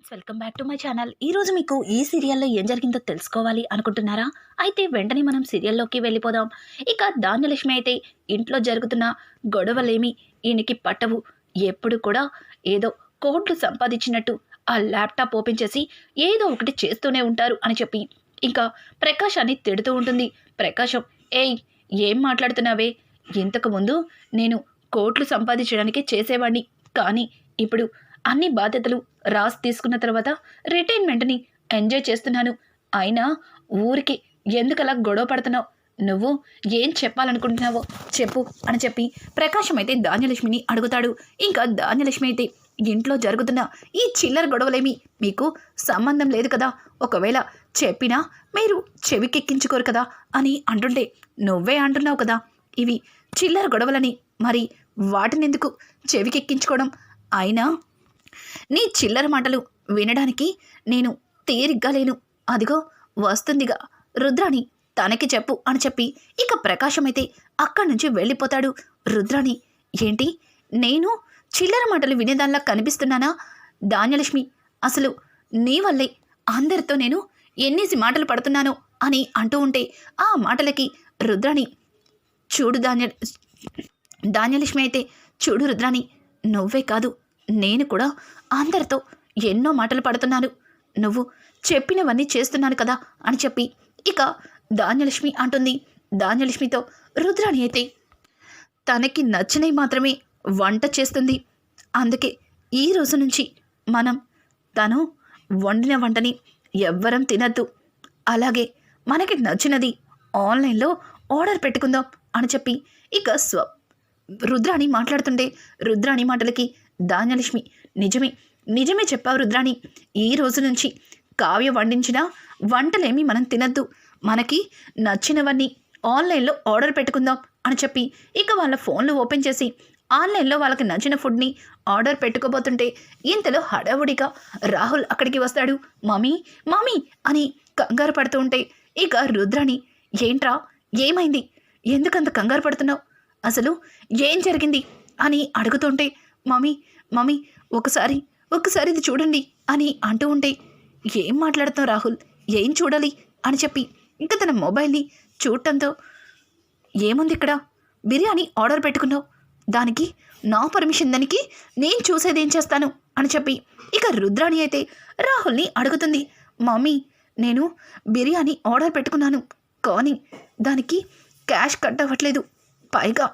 Friends welcome back to my channel. ఈ రోజు మీకు ఈ సీరియల్లో ఏం జరిగిందో తెలుసుకోవాలి అనుకుంటున్నారా? అయితే వెంటనే మనం సీరియల్లోకి వెళ్ళిపోదాం. ఇక ధాన్యలక్ష్మి అయితే ఇంట్లో జరుగుతున్న గొడవలేమి ఈయనకి పట్టవు. ఎప్పుడు కూడా ఏదో కోట్లు సంపాదించినట్టు ఆ ల్యాప్టాప్ ఓపెన్ చేసి ఏదో ఒకటి చేస్తూనే ఉంటారు అని చెప్పి ఇంకా ప్రకాశాన్ని తిడుతూ ఉంటుంది. ప్రకాశం ఏయ్ ఏం మాట్లాడుతున్నావే? ఇంతకుముందు నేను కోట్లు సంపాదించడానికి చేసేవాడిని కానీ ఇప్పుడు అన్ని బాధ్యతలు రాసి తీసుకున్న తర్వాత రిటైర్మెంట్ని ఎంజాయ్ చేస్తున్నాను. అయినా ఊరికి ఎందుకలా గొడవ పడుతున్నావు? నువ్వు ఏం చెప్పాలనుకుంటున్నావో చెప్పు అని చెప్పి ప్రకాశం అయితే ధాన్యలక్ష్మిని అడుగుతాడు. ఇంకా ధాన్యలక్ష్మి అయితే ఇంట్లో జరుగుతున్న ఈ చిల్లర గొడవలేమి? మీకు సంబంధం లేదు కదా? ఒకవేళ చెప్పినా మీరు చెవికెక్కించుకోరు కదా? అని అంటుంటే నువ్వే అంటున్నావు కదా? ఇవి చిల్లర గొడవలని మరి వాటినెందుకు చెవికెక్కించుకోవడం? అయినా నీ చిల్లర మాటలు వినడానికి నేను తీరిగ్గా లేను. అదిగో వస్తుందిగా. రుద్రాణి తనకి చెప్పు అని చెప్పి ఇక ప్రకాశం అయితే అక్కడి నుంచి వెళ్ళిపోతాడు రుద్రాణి. ఏంటి? నేను చిల్లర మాటలు వినేదానిలా కనిపిస్తున్నానా? ధాన్యలక్ష్మి అసలు నీ వల్లే అందరితో నేను ఎన్నేసి మాటలు పడుతున్నానో అని అంటూ ఉంటే ఆ మాటలకి రుద్రాణి చూడు ధాన్య ధాన్యలక్ష్మి అయితే చూడు రుద్రాణి నువ్వే కాదు నేను కూడా అందరితో ఎన్నో మాటలు పడుతున్నాను. నువ్వు చెప్పినవన్నీ చేస్తున్నాను కదా అని చెప్పి ఇక ధాన్యలక్ష్మి అంటుంది. ధాన్యలక్ష్మితో రుద్రాణి అయితే తనకి నచ్చినవి మాత్రమే వంట చేస్తుంది. అందుకే ఈ రోజు నుంచి మనం తను వండిన వంటని ఎవ్వరం తినద్దు. అలాగే మనకి నచ్చినది ఆన్లైన్లో ఆర్డర్ పెట్టుకుందాం అని చెప్పి ఇక స్వ రుద్రాణి మాట్లాడుతుంటే రుద్రాణి మాటలకి ధాన్యలక్ష్మి. నిజమే నిజమే చెప్పావు రుద్రాణి. ఈ రోజు నుంచి కావ్య వండించిన వంటలేమి మనం తినద్దు. మనకి నచ్చినవన్నీ ఆన్లైన్లో ఆర్డర్ పెట్టుకుందాం అని చెప్పి ఇక వాళ్ళ ఫోన్లు ఓపెన్ చేసి ఆన్లైన్లో వాళ్ళకి నచ్చిన ఫుడ్ని ఆర్డర్ పెట్టుకోబోతుంటే ఇంతలో హడావుడిగా రాహుల్ అక్కడికి వస్తాడు. మమ్మీ మమ్మీ అని కంగారు పడుతూ ఉంటే ఇక రుద్రాణి ఏంట్రా ఏమైంది? ఎందుకంత కంగారు పడుతున్నావు? అసలు ఏం జరిగింది? అని అడుగుతుంటే మమ్మీ మమ్మీ ఒకసారి ఒకసారి ఇది చూడండి అని అంటూ ఉంటే ఏం మాట్లాడుతావు రాహుల్? ఏం చూడాలి? అని చెప్పి ఇంకా తన మొబైల్ని చూడటంతో ఏముంది ఇక్కడ? బిర్యానీ ఆర్డర్ పెట్టుకున్నావు. దానికి నా పర్మిషన్ దానికి నేను చూసేది ఏం చేస్తాను? అని చెప్పి ఇక రుద్రాణి అయితే రాహుల్ని అడుగుతుంది మమ్మీ నేను బిర్యానీ ఆర్డర్ పెట్టుకున్నాను కానీ దానికి క్యాష్ కట్ అవ్వట్లేదు. పైగా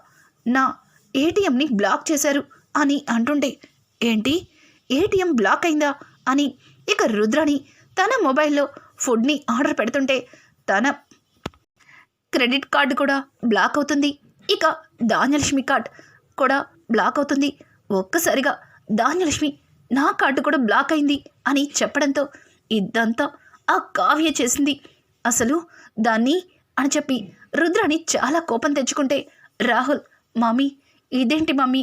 నా ఏటీఎంని బ్లాక్ చేశారు. అని అంటుండే ఏంటి? ఏటీఎం బ్లాక్ అయిందా? అని ఇక రుద్రని తన మొబైల్లో ఫుడ్ని ఆర్డర్ పెడుతుంటే తన క్రెడిట్ కార్డు కూడా బ్లాక్ అవుతుంది. ఇక ధాన్యలక్ష్మి కార్డ్ కూడా బ్లాక్ అవుతుంది. ఒక్కసారిగా ధాన్యలక్ష్మి నా కార్డు కూడా బ్లాక్ అయింది అని చెప్పడంతో ఇదంతా ఆ కావ్య చేసింది. అసలు దాన్ని అని చెప్పి రుద్రాణి చాలా కోపం తెచ్చుకుంటే రాహుల్ మమ్మీ ఇదేంటి మమ్మీ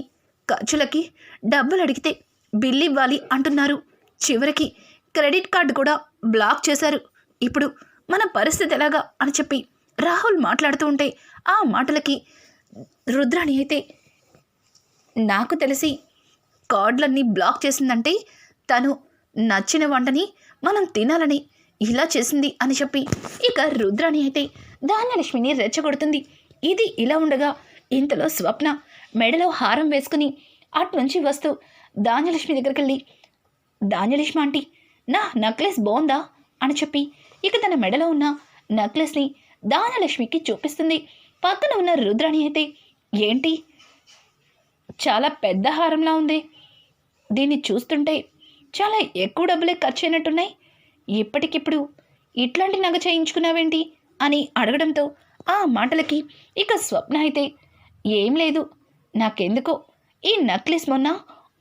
ఖర్చులకి డబ్బులు అడిగితే బిల్ ఇవ్వాలి అంటున్నారు. చివరికి క్రెడిట్ కార్డు కూడా బ్లాక్ చేశారు. ఇప్పుడు మన పరిస్థితి ఎలాగా అని చెప్పి రాహుల్ మాట్లాడుతూ ఉంటే ఆ మాటలకి రుద్రాణి అయితే నాకు తెలిసి కార్డులన్నీ బ్లాక్ చేసిందంటే తను నచ్చిన వంటని మనం తినాలని ఇలా చేసింది అని చెప్పి ఇక రుద్రాణి అయితే ధాన్యలక్ష్మిని రెచ్చగొడుతుంది. ఇది ఇలా ఉండగా ఇంతలో స్వప్న మెడలో హారం వేసుకుని అటునుంచి వస్తూ ధాన్యలక్ష్మి దగ్గరికి వెళ్ళి ధాన్యలక్ష్మి ఆంటీ నా నెక్లెస్ బాగుందా అని చెప్పి ఇక తన మెడలో ఉన్న నెక్లెస్ని ధాన్యలక్ష్మికి చూపిస్తుంది. పక్కన ఉన్న రుద్రాణి అయితే ఏంటి? చాలా పెద్ద హారంలా ఉంది. దీన్ని చూస్తుంటే చాలా ఎక్కువ డబ్బులే ఖర్చు అయినట్టున్నాయి ఇప్పటికిప్పుడు ఇట్లాంటి నగ చేయించుకున్నావేంటి? అని అడగడంతో ఆ మాటలకి ఇక స్వప్న అయితే ఏం లేదు. నాకెందుకో ఈ నెక్లెస్ మొన్న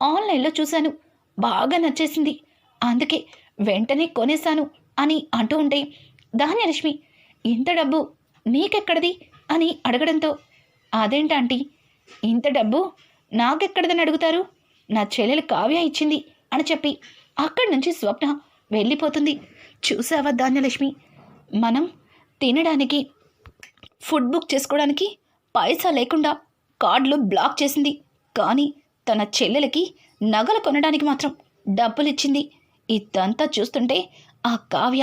ఆన్లైన్లో చూశాను. బాగా నచ్చేసింది. అందుకే వెంటనే కొనేశాను అని అంటూ ఉంటే ధాన్యలక్ష్మి ఇంత డబ్బు నీకెక్కడిది అని అడగడంతో అదేంటంటీ ఇంత డబ్బు నాకెక్కడదని అడుగుతారు? నా చెల్లెలు కావ్య ఇచ్చింది అని చెప్పి అక్కడి నుంచి స్వప్న వెళ్ళిపోతుంది. చూసావా ధాన్యలక్ష్మి? మనం తినడానికి ఫుడ్ బుక్ చేసుకోవడానికి పైసా లేకుండా కార్డులు బ్లాక్ చేసింది. కానీ తన చెల్లెలకి నగలు కొనడానికి మాత్రం డబ్బులు ఇచ్చింది ఇదంతా చూస్తుంటే ఆ కావ్య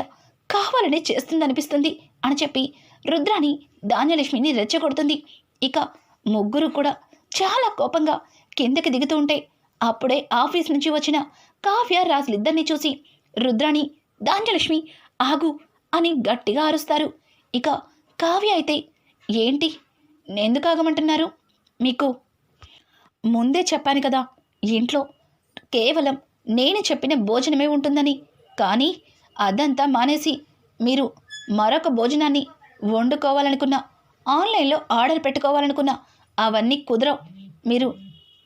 కావాలనే చేస్తుందనిపిస్తుంది అని చెప్పి రుద్రాని ధాన్యలక్ష్మిని రెచ్చగొడుతుంది. ఇక ముగ్గురు కూడా చాలా కోపంగా కిందకి దిగుతూ ఉంటే అప్పుడే ఆఫీస్ నుంచి వచ్చిన కావ్య రాజులిద్దరిని చూసి రుద్రాణి ధాన్యలక్ష్మి ఆగు అని గట్టిగా అరుస్తారు. ఇక కావ్య అయితే ఏంటి? ఎందుకు ఆగమంటున్నారు? మీకు. ముందే చెప్పాను కదా ఇంట్లో కేవలం నేను చెప్పిన భోజనమే ఉంటుందని. కానీ అదంతా మానేసి మీరు మరొక భోజనాన్ని వండుకోవాలనుకున్నా ఆన్లైన్లో ఆర్డర్ పెట్టుకోవాలనుకున్నా అవన్నీ కుదరవు. మీరు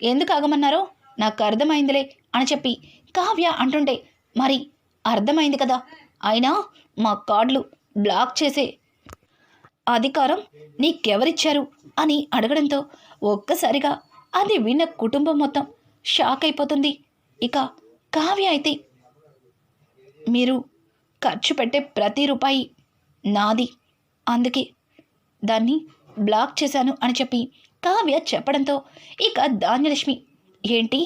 ఎందుకు ఆగమన్నారో నాకు అర్థమైందిలే అని చెప్పి కావ్య అంటుంటే మరి అర్థమైంది కదా. అయినా మా కార్డులు బ్లాక్ చేసే అధికారం నీకెవరిచ్చారు అని అడగడంతో ఒక్కసారిగా అది విన్న కుటుంబం మొత్తం షాక్ అయిపోతుంది. ఇక కావ్య అయితే మీరు ఖర్చు పెట్టే ప్రతి రూపాయి నాది. అందుకే దాన్ని బ్లాక్ చేశాను అని చెప్పి కావ్య చెప్పడంతో ఇక ధాన్యలక్ష్మి ఏంటి?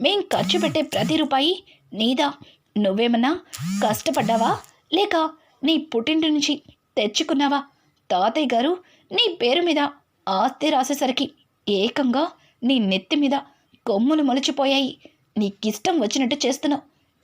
మేం ఖర్చు పెట్టే ప్రతి రూపాయి నీదా? నువ్వేమన్నా కష్టపడ్డావా? లేక నీ పుట్టింటి నుంచి తెచ్చుకున్నావా? తాతయ్య గారు నీ పేరు మీద ఆస్తి రాసేసరికి ఏకంగా నీ నెత్తి మీద కొమ్ములు మొలిచిపోయాయి. నీకిష్టం వచ్చినట్టు చేస్తున్నావు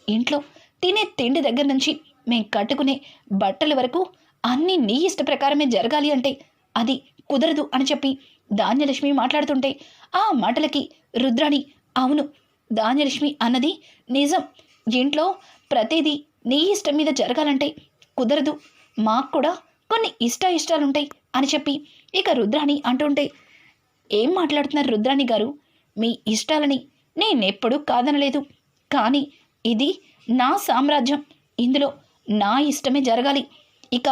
ఇంట్లో తినే తిండి దగ్గర నుంచి మేం కట్టుకునే బట్టల వరకు అన్నీ నీ ఇష్ట ప్రకారమే జరగాలి అంటే అది కుదరదు అని చెప్పి ధాన్యలక్ష్మి మాట్లాడుతుంటే ఆ మాటలకి రుద్రాణి అవును ధాన్యలక్ష్మి అన్నది నిజం. ఇంట్లో ప్రతిదీ నీ ఇష్టం మీద జరగాలంటే కుదరదు. మాకు కూడా కొన్ని ఇష్ట ఇష్టాలుంటాయి అని చెప్పి ఇక రుద్రాణి అంటుంటే ఏం మాట్లాడుతున్నారు రుద్రాణి గారు? మీ ఇష్టాలని నేనెప్పుడూ కాదనలేదు. కానీ ఇది నా సామ్రాజ్యం. ఇందులో నా ఇష్టమే జరగాలి. ఇక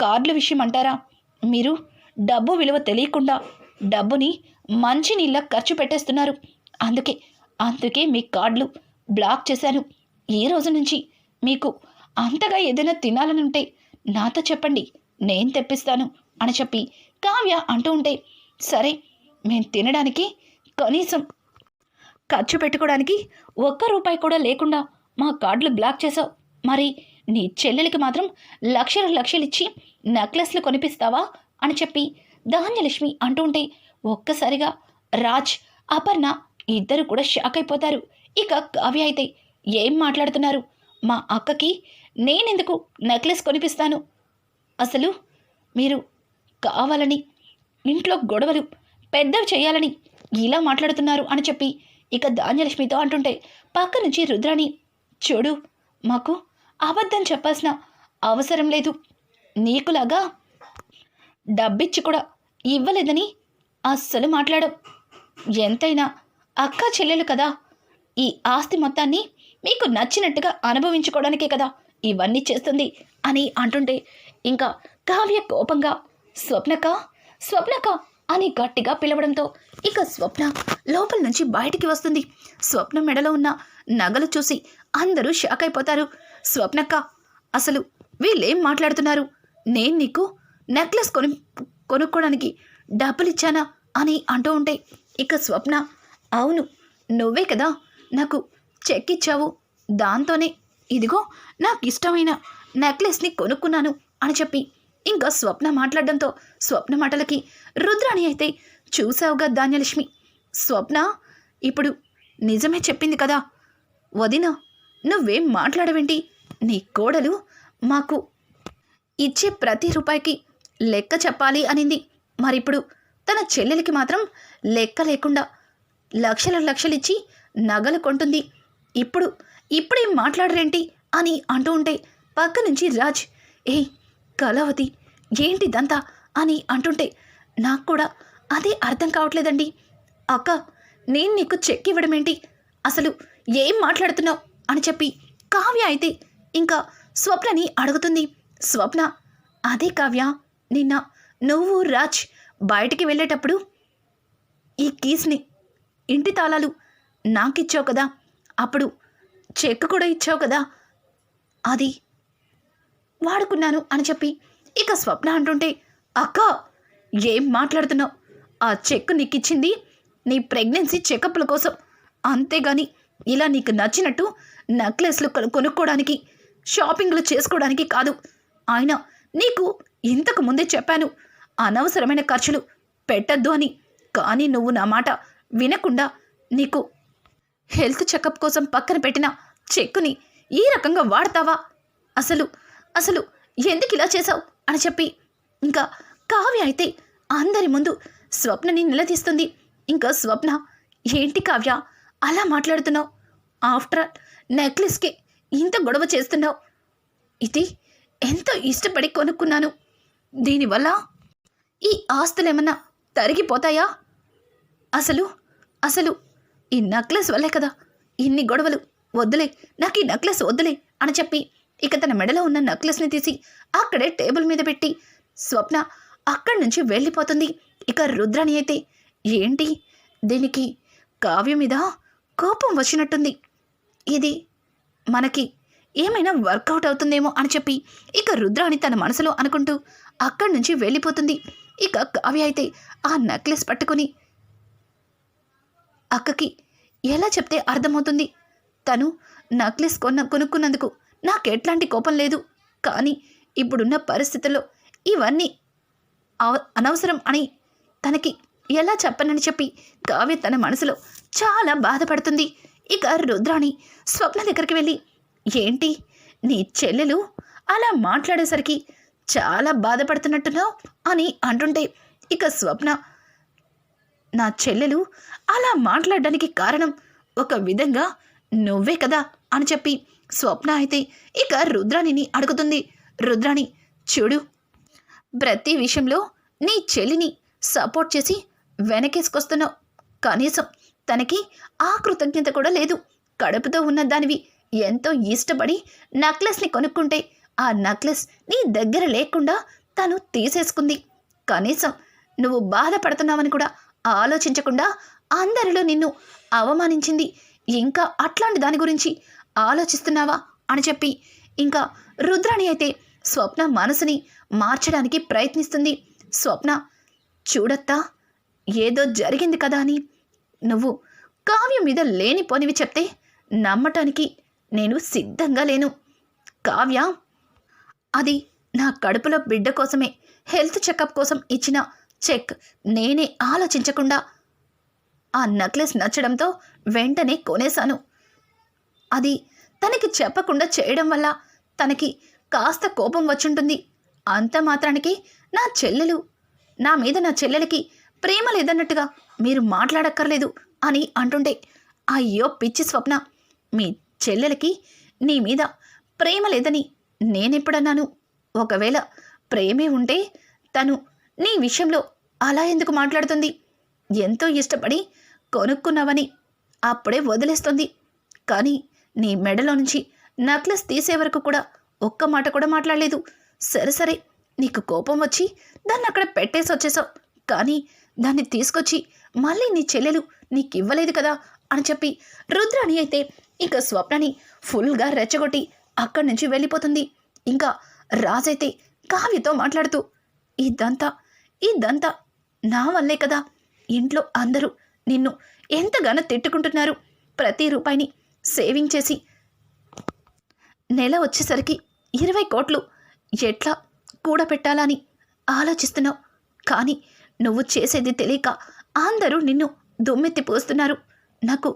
కార్డుల విషయం అంటారా మీరు డబ్బు విలువ తెలియకుండా డబ్బుని మంచి నీళ్ళ ఖర్చు పెట్టేస్తున్నారు. అందుకే అందుకే మీ కార్డులు బ్లాక్ చేశాను. ఈ రోజు నుంచి మీకు అంతగా ఏదైనా తినాలని ఉంటే నాతో చెప్పండి. నేను తెప్పిస్తాను అని చెప్పి కావ్య అంటూ ఉంటే సరే మేము తినడానికి కనీసం ఖర్చు పెట్టుకోవడానికి ఒక్క రూపాయి కూడా లేకుండా మా కార్డులు బ్లాక్ చేసావు. మరి నీ చెల్లెలకి మాత్రం లక్షల లక్షలు ఇచ్చి నెక్లెస్లు కొనిపిస్తావా అని చెప్పి ధాన్యలక్ష్మి అంటూ ఉంటే ఒక్కసారిగా రాజ్ అపర్ణ ఇద్దరు కూడా షాక్ అయిపోతారు. ఇక కావ్య అయితే ఏం మాట్లాడుతున్నారు? మా అక్కకి నేనెందుకు నెక్లెస్ కొనిపిస్తాను? అసలు మీరు కావాలని ఇంట్లో గొడవలు పెద్దవి చేయాలని ఇలా మాట్లాడుతున్నారు అని చెప్పి ఇక ధాన్యలక్ష్మితో అంటుంటే పక్క నుంచి రుద్రాణి చూడు మాకు అబద్ధం చెప్పాల్సిన అవసరం లేదు. నీకులాగా డబ్బిచ్చి కూడా ఇవ్వలేదని అస్సలు మాట్లాడం ఎంతైనా అక్క చెల్లెలు కదా. ఈ ఆస్తి మొత్తాన్ని మీకు నచ్చినట్టుగా అనుభవించుకోవడానికే కదా ఇవన్నీ చేస్తుంది అని అంటుంటే ఇంకా కావ్య కోపంగా స్వప్నక స్వప్నక అని గట్టిగా పిలవడంతో ఇక స్వప్న లోపల నుంచి బయటికి వస్తుంది. స్వప్న మెడలో ఉన్న నగలు చూసి అందరూ షాక్ అయిపోతారు. స్వప్నక్క అసలు వీళ్ళేం మాట్లాడుతున్నారు? నేను నీకు నెక్లెస్ కొని కొనుక్కోవడానికి డబ్బులు ఇచ్చానా అని అంటూ ఉంటే ఇక స్వప్న అవును నువ్వే కదా నాకు చెక్ ఇచ్చావు దాంతోనే ఇదిగో నాకు ఇష్టమైన నెక్లెస్ని కొనుక్కున్నాను అని చెప్పి ఇంకా స్వప్న మాట్లాడడంతో స్వప్న మాటలకి రుద్రాణి అయితే చూసావుగా ధాన్యలక్ష్మి. స్వప్న ఇప్పుడు నిజమే చెప్పింది కదా. వదిన నువ్వేం మాట్లాడవేంటి? నీ కోడలు మాకు ఇచ్చే ప్రతి రూపాయికి లెక్క చెప్పాలి అనింది. మరిప్పుడు తన చెల్లెలికి మాత్రం లెక్క లేకుండా లక్షల లక్షలిచ్చి నగలు కొంటుంది. ఇప్పుడు ఇప్పుడేం మాట్లాడరేంటి అని అంటూ ఉంటే పక్క నుంచి రాజ్ ఏయ్ కళావతి ఏంటిదంతా అని అంటుంటే నాకు కూడా అదే అర్థం కావట్లేదండి. అక్క నేను నీకు చెక్ ఇవ్వడం ఏంటి అసలు ఏం మాట్లాడుతున్నావు? అని చెప్పి కావ్య అయితే ఇంకా స్వప్నని అడుగుతుంది. స్వప్న అదే కావ్య నిన్న నువ్వు రాజ్ బయటికి వెళ్ళేటప్పుడు ఈ కీస్ని ఇంటి తాళాలు నాకిచ్చావు కదా అప్పుడు చెక్ కూడా ఇచ్చావు కదా అది వాడుకున్నాను అని చెప్పి ఇక స్వప్న అంటుంటే అక్క ఏం మాట్లాడుతున్నావు? ఆ చెక్ నీకు ఇచ్చింది నీ ప్రెగ్నెన్సీ చెకప్ల కోసం. అంతేగాని ఇలా నీకు నచ్చినట్టు నెక్లెస్లు కొనుక్కోవడానికి షాపింగ్లు చేసుకోవడానికి కాదు. ఆయన నీకు ఇంతకు ముందే చెప్పాను అనవసరమైన ఖర్చులు పెట్టద్దు అని. కానీ నువ్వు నా మాట వినకుండా నీకు హెల్త్ చెకప్ కోసం పక్కన పెట్టిన చెక్కుని ఈ రకంగా వాడతావా? అసలు అసలు ఎందుకు ఇలా చేశావు? అని చెప్పి ఇంకా కావ్య అయితే అందరి ముందు స్వప్నని నిలదీస్తుంది. ఇంకా స్వప్న ఏంటి కావ్య అలా మాట్లాడుతున్నావు? ఆఫ్టర్ ఆల్ నెక్లెస్కి ఇంత గొడవ చేస్తున్నావు. ఇది ఎంతో ఇష్టపడి కొనుక్కున్నాను. దీనివల్ల ఈ ఆస్తులు ఏమన్నా తరిగిపోతాయా? అసలు అసలు ఈ నెక్లెస్ వల్లే కదా ఇన్ని గొడవలు. వద్దులే నాకు ఈ నెక్లెస్ వద్దులే అని చెప్పి ఇక తన మెడలో ఉన్న నెక్లెస్ని తీసి అక్కడే టేబుల్ మీద పెట్టి స్వప్న అక్కడి నుంచి వెళ్ళిపోతుంది. ఇక రుద్రాణి అయితే ఏంటి? దీనికి కావ్య మీద కోపం వచ్చినట్టుంది. ఇది మనకి ఏమైనా వర్కౌట్ అవుతుందేమో అని చెప్పి ఇక రుద్రాణి తన మనసులో అనుకుంటూ అక్కడి నుంచి వెళ్ళిపోతుంది. ఇక కావ్య అయితే ఆ నెక్లెస్ పట్టుకొని అక్కకి ఎలా చెప్తే అర్థమవుతుంది? తను నెక్లెస్ కొన్న కొనుక్కున్నందుకు నాకు ఎట్లాంటి కోపం లేదు. కానీ ఇప్పుడున్న పరిస్థితుల్లో ఇవన్నీ అవ- అనవసరం అని తనకి ఎలా చెప్పనని చెప్పి కావ్య తన మనసులో చాలా బాధపడుతుంది. ఇక రుద్రాణి స్వప్న దగ్గరికి వెళ్ళి ఏంటి నీ చెల్లెలు అలా మాట్లాడేసరికి చాలా బాధపడుతున్నట్టున్నావు? అని అంటుంటే ఇక స్వప్న నా చెల్లెలు అలా మాట్లాడడానికి కారణం ఒక విధంగా నువ్వే కదా? అని చెప్పి స్వప్న అయితే ఇక రుద్రాణిని అడుగుతుంది. రుద్రాణి చూడు ప్రతి విషయంలో నీ చెల్లిని సపోర్ట్ చేసి వెనకేసుకొస్తున్నావు. కనీసం తనకి ఆ కృతజ్ఞత కూడా లేదు. కడుపుతో ఉన్న దానివి ఎంతో ఇష్టపడి నక్లెస్ని కొనుక్కుంటే ఆ నక్లెస్ నీ దగ్గర లేకుండా తను తీసేసుకుంది. కనీసం నువ్వు బాధపడుతున్నావని కూడా ఆలోచించకుండా అందరిలో నిన్ను అవమానించింది. ఇంకా అట్లాంటి దాని గురించి ఆలోచిస్తున్నావా అని చెప్పి. ఇంకా రుద్రాణి అయితే స్వప్న మనసుని మార్చడానికి ప్రయత్నిస్తుంది. స్వప్న చూడత్తా ఏదో జరిగింది కదా అని. నువ్వు కావ్యం మీద లేనిపోనివి చెప్తే నమ్మటానికి నేను సిద్ధంగా లేను. కావ్య అది నా కడుపులో బిడ్డ కోసమే హెల్త్ చెకప్ కోసం ఇచ్చిన చెక్ నేనే ఆలోచించకుండా ఆ నెక్లెస్ నచ్చడంతో వెంటనే కొనేశాను. అది తనకి చెప్పకుండా చేయడం వల్ల తనకి కాస్త కోపం వచ్చుంటుంది. అంత మాత్రానికి నా చెల్లెలు నా మీద నా చెల్లెలకి ప్రేమ లేదన్నట్టుగా మీరు మాట్లాడక్కర్లేదు అని అంటుంటే అయ్యో పిచ్చి స్వప్న మీ చెల్లెలకి నీ మీద ప్రేమ లేదని నేనెప్పుడన్నాను? ఒకవేళ ప్రేమే ఉంటే తను నీ విషయంలో అలా ఎందుకు మాట్లాడుతుంది? ఎంతో ఇష్టపడి కొనుక్కున్నావని అప్పుడే వదిలేస్తుంది. కానీ నీ మెడలో నుంచి నెక్లెస్ తీసే వరకు కూడా ఒక్క మాట కూడా మాట్లాడలేదు. సరే సరే నీకు కోపం వచ్చి దాన్ని అక్కడ పెట్టేసి వచ్చేసావు. కానీ దాన్ని తీసుకొచ్చి మళ్ళీ నీ చెల్లెలు నీకు ఇవ్వలేదు కదా అని చెప్పి రుద్రాణి అయితే ఇక స్వప్నని ఫుల్గా రెచ్చగొట్టి అక్కడి నుంచి వెళ్ళిపోతుంది. ఇంకా రాజైతే కావ్యతో మాట్లాడుతూ ఇదంతా ఇదంతా నా వల్లే కదా. ఇంట్లో అందరూ నిన్ను ఎంతగానో తిట్టుకుంటున్నారు. ప్రతి రూపాయిని సేవింగ్ చేసి నెల వచ్చేసరికి ఇరవై కోట్లు ఎట్లా కూడబెట్టాలని ఆలోచిస్తున్నావు? కానీ నువ్వు చేసేది తెలియక అందరూ నిన్ను దుమ్మెత్తి పోస్తున్నారు. నాకు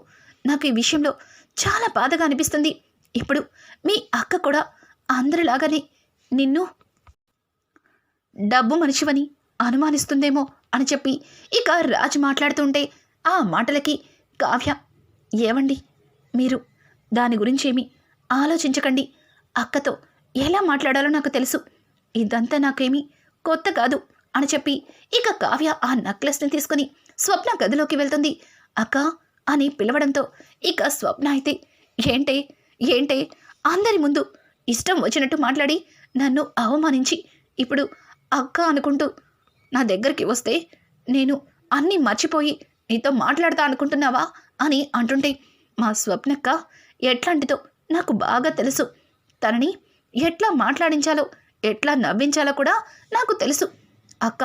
నాకు ఈ విషయంలో చాలా బాధగా అనిపిస్తుంది. ఇప్పుడు మీ అక్క కూడా అందరిలాగానే నిన్ను డబ్బు మనిషివని అనుమానిస్తుందేమో అని చెప్పి ఇక రాజు మాట్లాడుతుంటే ఆ మాటలకి కావ్య ఏవండి? మీరు దాని గురించి ఏమి ఆలోచించకండి. అక్కతో ఎలా మాట్లాడాలో నాకు తెలుసు. ఇదంతా నాకేమీ కొత్త కాదు అని చెప్పి ఇక కావ్య ఆ నెక్లెస్ని తీసుకుని స్వప్న గదిలోకి వెళ్తుంది. అక్క అని పిలవడంతో ఇక స్వప్న అయితే ఏంటే ఏంటే అందరి ముందు ఇష్టం వచ్చినట్టు మాట్లాడి నన్ను అవమానించి ఇప్పుడు అక్క అనుకుంటూ నా దగ్గరికి వస్తే నేను అన్నీ మర్చిపోయి నీతో మాట్లాడతా అనుకుంటున్నావా అని అంటుంటే మా స్వప్నక్క ఎట్లాంటిదో నాకు బాగా తెలుసు. తనని ఎట్లా మాట్లాడించాలో ఎట్లా నవ్వించాలో కూడా నాకు తెలుసు. అక్క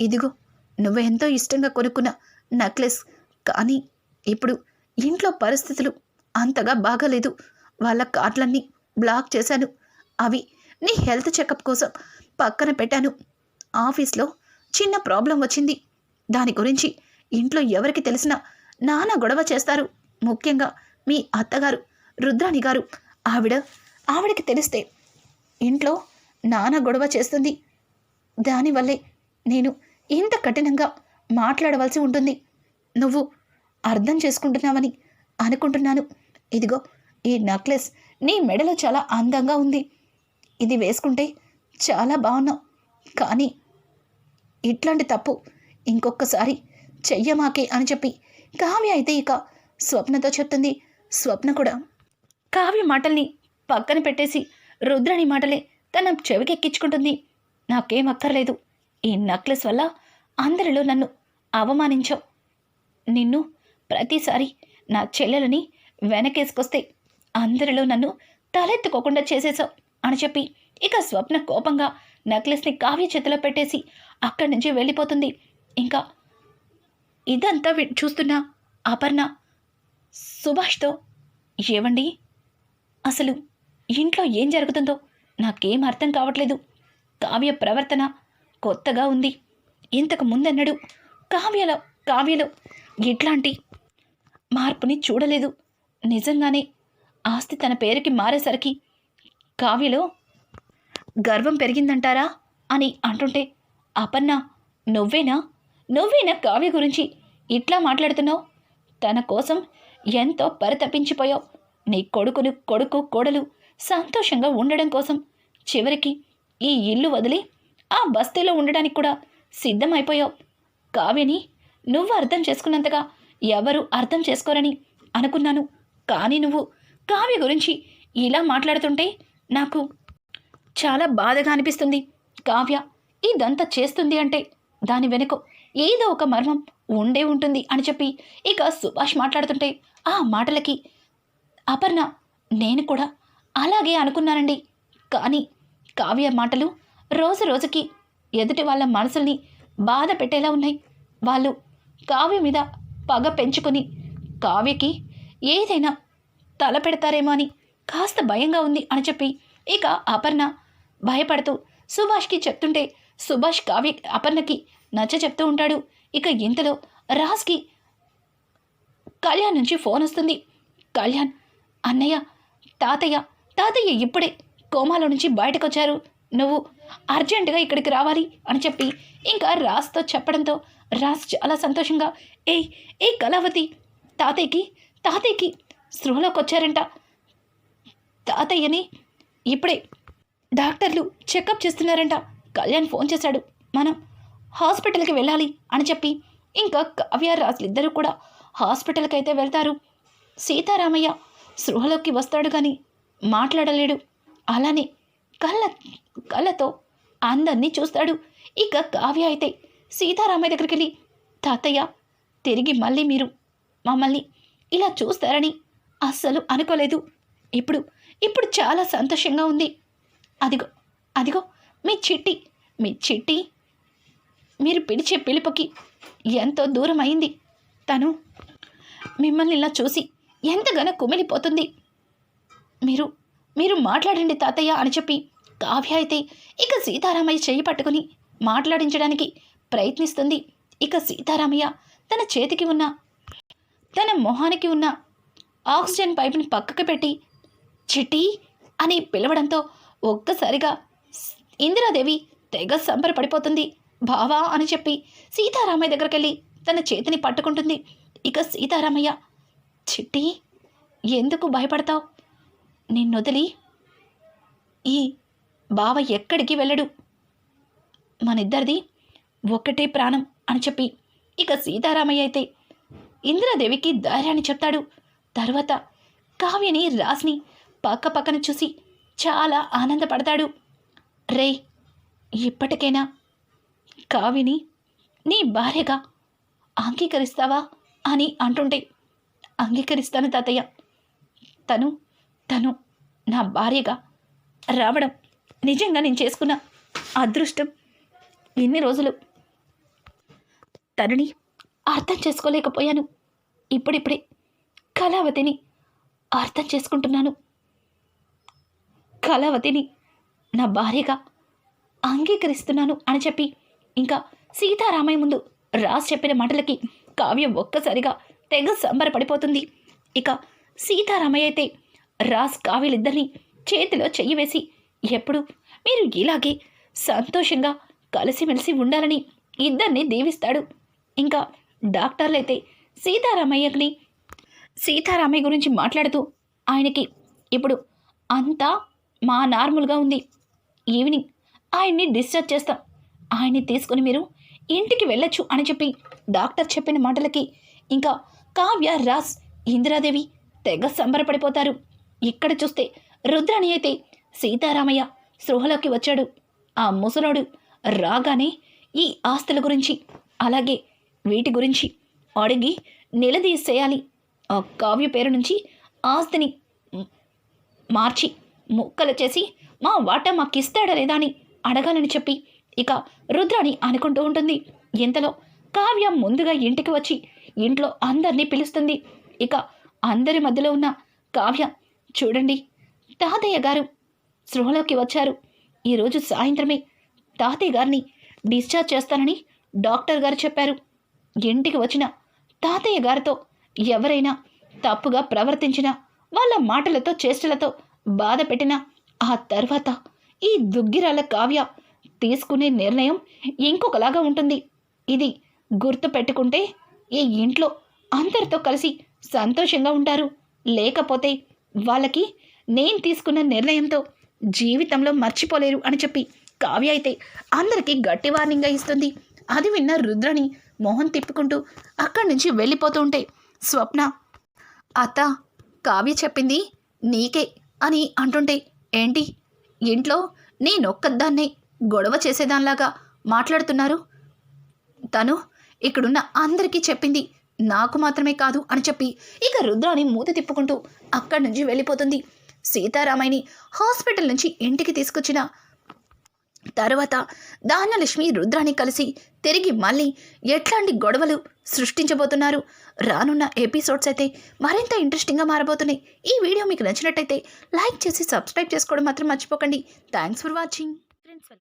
ఇదిగో నువ్వు ఎంతో ఇష్టంగా కొనుక్కున్న నెక్లెస్. కానీ ఇప్పుడు ఇంట్లో పరిస్థితులు అంతగా బాగాలేదు. వాళ్ళ కార్డులన్నీ బ్లాక్ చేశాను. అవి నీ హెల్త్ చెకప్ కోసం పక్కన పెట్టాను. ఆఫీస్లో చిన్న ప్రాబ్లం వచ్చింది. దాని గురించి ఇంట్లో ఎవరికి తెలిసినా నాన్న గొడవ చేస్తారు. ముఖ్యంగా మీ అత్తగారు రుద్రాణి గారు. ఆవిడ ఆవిడకి తెలిస్తే ఇంట్లో నాన్న గొడవ చేస్తుంది. దానివల్లే నేను ఇంత కఠినంగా మాట్లాడవలసి ఉంటుంది. నువ్వు అర్థం చేసుకుంటున్నావని అనుకుంటున్నాను. ఇదిగో ఈ నెక్లెస్ నీ మెడలో చాలా అందంగా ఉంది. ఇది వేసుకుంటే చాలా బాగున్నావు. కానీ ఇట్లాంటి తప్పు ఇంకొకసారి చెయ్యమాకే అని చెప్పి కావ్య అయితే ఇక స్వప్నతో చెప్తుంది. స్వప్న కూడా కావ్య మాటల్ని పక్కన పెట్టేసి రుద్రని మాటలే తన చెవికెక్కించుకుంటుంది. నాకేం అక్కర్లేదు. ఈ నక్లెస్ వల్ల అందరిలో నన్ను అవమానించావు. నిన్ను ప్రతిసారి నా చెల్లెలని వెనకేసుకొస్తే అందరిలో నన్ను తలెత్తుకోకుండా చేసేశావు అని చెప్పి ఇక స్వప్న కోపంగా నెక్లెస్ని కావ్య చేతిలో పెట్టేసి అక్కడి నుంచి వెళ్ళిపోతుంది. ఇంకా ఇదంతా చూస్తున్నా అపర్ణ సుభాష్తో ఏవండి? అసలు ఇంట్లో ఏం జరుగుతుందో నాకేం అర్థం కావట్లేదు. కావ్య ప్రవర్తన కొత్తగా ఉంది. ఇంతకు ముందన్నడు కావ్యలో కావ్యలో ఇట్లాంటి మార్పుని చూడలేదు. నిజంగానే ఆస్తి తన పేరుకి మారేసరికి కావ్యలో గర్వం పెరిగిందంటారా? అని అంటుంటే అపర్ణ నువ్వేనా? నువ్వేనా కావ్య గురించి ఇట్లా మాట్లాడుతున్నావు? తన కోసం ఎంతో పరితపించిపోయావు. నీ కొడుకును కొడుకు కోడలు సంతోషంగా ఉండడం కోసం చివరికి ఈ ఇల్లు వదిలి ఆ బస్తీలో ఉండడానికి కూడా సిద్ధమైపోయావు. కావ్యని నువ్వు అర్థం చేసుకున్నంతగా ఎవరు అర్థం చేసుకోరని అనుకున్నాను. కానీ నువ్వు కావ్య గురించి ఇలా మాట్లాడుతుంటే నాకు చాలా బాధగా అనిపిస్తుంది. కావ్య ఇదంతా చేస్తుంది అంటే దాని వెనుక ఏదో ఒక మర్మం ఉండే ఉంటుంది అని చెప్పి ఇక సుభాష్ మాట్లాడుతుంటే ఆ మాటలకి అపర్ణ నేను కూడా అలాగే అనుకున్నానండి. కానీ కావ్య మాటలు రోజు రోజుకి ఎదుటి వాళ్ళ మనసుల్ని బాధ పెట్టేలా ఉన్నాయి. వాళ్ళు కావ్య మీద పగ పెంచుకొని కావ్యకి ఏదైనా తల పెడతారేమో అని కాస్త భయంగా ఉంది అని చెప్పి ఇక అపర్ణ భయపడుతూ సుభాష్కి చెప్తుంటే సుభాష్ కావ్య అపర్ణకి నచ్చ చెప్తూ ఉంటాడు. ఇక ఇంతలో రాజ్కి కళ్యాణ్ నుంచి ఫోన్ వస్తుంది. కళ్యాణ్ అన్నయ్య తాతయ్య తాతయ్య ఇప్పుడే కోమాలో నుంచి బయటకు వచ్చారు నువ్వు అర్జెంటుగా ఇక్కడికి రావాలి అని చెప్పి ఇంకా రాజ్తో చెప్పడంతో రాజ్ చాలా సంతోషంగా ఏ ఏ కళావతి? తాతయ్యకి? తాతయ్యకి స్పృహలోకి వచ్చారంట తాతయ్యని ఇప్పుడే డాక్టర్లు చెకప్ చేస్తున్నారంట. కళ్యాణ్ ఫోన్ చేశాడు. మనం హాస్పిటల్కి వెళ్ళాలి అని చెప్పి ఇంకా కావ్య ఇద్దరు కూడా హాస్పిటల్కి అయితే వెళ్తారు. సీతారామయ్య స్పృహలోకి వస్తాడు కానీ మాట్లాడలేడు. అలానే కళ్ళ కళ్ళతో అందరినీ చూస్తాడు. ఇక కావ్య అయితే సీతారామయ్య దగ్గరికి వెళ్ళి తాతయ్య తిరిగి మళ్ళీ మీరు మమ్మల్ని ఇలా చూస్తారని అస్సలు అనుకోలేదు. ఇప్పుడు ఇప్పుడు చాలా సంతోషంగా ఉంది. అదిగో అదిగో మీ చిట్టి మీ చిట్టి మీరు పిలిచే పిలుపుకి ఎంతో దూరం అయింది. తను మిమ్మల్ని ఇలా చూసి ఎంతగానో కుమిలిపోతుంది. మీరు మీరు మాట్లాడండి తాతయ్య అని చెప్పి కావ్య అయితే ఇక సీతారామయ్య చేయి పట్టుకుని మాట్లాడించడానికి ప్రయత్నిస్తుంది. ఇక సీతారామయ్య తన చేతికి ఉన్న తన మొహానికి ఉన్న ఆక్సిజన్ పైపుని పక్కకు పెట్టి చిటి అని పిలవడంతో ఒక్కసారిగా ఇందిరాదేవి తెగ సంబరపడిపోతుంది. బావా అని చెప్పి సీతారామయ్య దగ్గరికి వెళ్ళి తన చేతిని పట్టుకుంటుంది. ఇక సీతారామయ్య చిట్టి ఎందుకు భయపడతావు? నిన్నొదిలి ఈ బావ ఎక్కడికి వెళ్ళడు? మనిద్దరిది ఒక్కటే ప్రాణం అని చెప్పి ఇక సీతారామయ్య అయితే ఇందిరాదేవికి ధైర్యాన్ని చెప్తాడు. తర్వాత కావ్యని రాస్ని పక్క పక్కన చూసి చాలా ఆనందపడతాడు. రే ఇప్పటికైనా కావిని నీ భార్యగా అంగీకరిస్తావా? అని అంటుంటే అంగీకరిస్తాను తాతయ్య. తను తను నా భార్యగా రావడం నిజంగా నేను చేసుకున్న అదృష్టం. ఇన్ని రోజులు తనని అర్థం చేసుకోలేకపోయాను. ఇప్పుడిప్పుడే కళావతిని అర్థం చేసుకుంటున్నాను. కళావతిని నా భార్యగా అంగీకరిస్తున్నాను అని చెప్పి ఇంకా సీతారామయ్య ముందు రాజ్ చెప్పిన మాటలకి కావ్యం ఒక్కసారిగా తెగ సంబరపడిపోతుంది. ఇక సీతారామయ్య అయితే రాజ్ కావ్యలిద్దరిని చేతిలో చెయ్యి వేసి ఎప్పుడు? మీరు ఇలాగే సంతోషంగా కలిసిమెలిసి ఉండాలని ఇద్దరిని దీవిస్తాడు. ఇంకా డాక్టర్లైతే సీతారామయ్యని సీతారామయ్య గురించి మాట్లాడుతూ ఆయనకి ఇప్పుడు అంతా మా నార్మల్గా ఉంది. ఈవినింగ్ ఆయన్ని డిశ్చార్జ్ చేస్తాం. ఆయన్ని తీసుకుని మీరు ఇంటికి వెళ్ళొచ్చు అని చెప్పి డాక్టర్ చెప్పిన మాటలకి ఇంకా కావ్య రాస్ ఇందిరాదేవి తెగ సంబరపడిపోతారు. ఇక్కడ చూస్తే రుద్రాణి అయితే సీతారామయ్య సృహలోకి వచ్చాడు. ఆ ముసలోడు రాగానే ఈ ఆస్తుల గురించి అలాగే వీటి గురించి అడిగి నిలదీసేయాలి. ఆ కావ్య పేరు నుంచి ఆస్తిని మార్చి ముక్కలు చేసి మా వాటా మాకు ఇస్తాడా లేదా అని అడగాలని చెప్పి ఇక రుద్రాణి అనుకుంటూ ఉంటుంది. ఇంతలో కావ్య ముందుగా ఇంటికి వచ్చి ఇంట్లో అందరినీ పిలుస్తుంది. ఇక అందరి మధ్యలో ఉన్న కావ్య చూడండి తాతయ్య గారు సృహలోకి వచ్చారు. ఈరోజు సాయంత్రమే తాతయ్య గారిని డిశ్చార్జ్ చేస్తానని డాక్టర్ గారు చెప్పారు. ఇంటికి వచ్చిన తాతయ్య గారితో ఎవరైనా తప్పుగా ప్రవర్తించినా వాళ్ళ మాటలతో చేష్టలతో బాధ పెట్టినా ఆ తర్వాత ఈ దుగ్గిరాల కావ్య తీసుకునే నిర్ణయం ఇంకొకలాగా ఉంటుంది. ఇది గుర్తు పెట్టుకుంటే ఈ ఇంట్లో అందరితో కలిసి సంతోషంగా ఉంటారు. లేకపోతే వాళ్ళకి నేను తీసుకున్న నిర్ణయంతో జీవితంలో మర్చిపోలేరు అని చెప్పి కావ్య అయితే అందరికీ గట్టి వార్నింగ్గా ఇస్తుంది. అది విన్న రుద్రని మొహం తిప్పుకుంటూ అక్కడి నుంచి వెళ్ళిపోతూ ఉంటే స్వప్న అత్త కావ్య చెప్పింది నీకే అని అంటుంటే ఏంటి? ఇంట్లో నేనొక్కదాన్నే గొడవ చేసేదానిలాగా మాట్లాడుతున్నారు. తను ఇక్కడున్న అందరికీ చెప్పింది నాకు మాత్రమే కాదు అని చెప్పి ఇక రుద్రాని మూత తిప్పుకుంటూ అక్కడి నుంచి వెళ్ళిపోతుంది. సీతారామయ్యని హాస్పిటల్ నుంచి ఇంటికి తీసుకొచ్చిన తర్వాత ధాన్యలక్ష్మి రుద్రాని కలిసి తిరిగి మళ్ళీ ఎట్లాంటి గొడవలు సృష్టించబోతున్నారు? రానున్న ఎపిసోడ్స్ అయితే మరింత ఇంట్రెస్టింగ్గా మారబోతున్నాయి. ఈ వీడియో మీకు నచ్చినట్టయితే లైక్ చేసి సబ్స్క్రైబ్ చేసుకోవడం మాత్రం మర్చిపోకండి. Thanks for watching.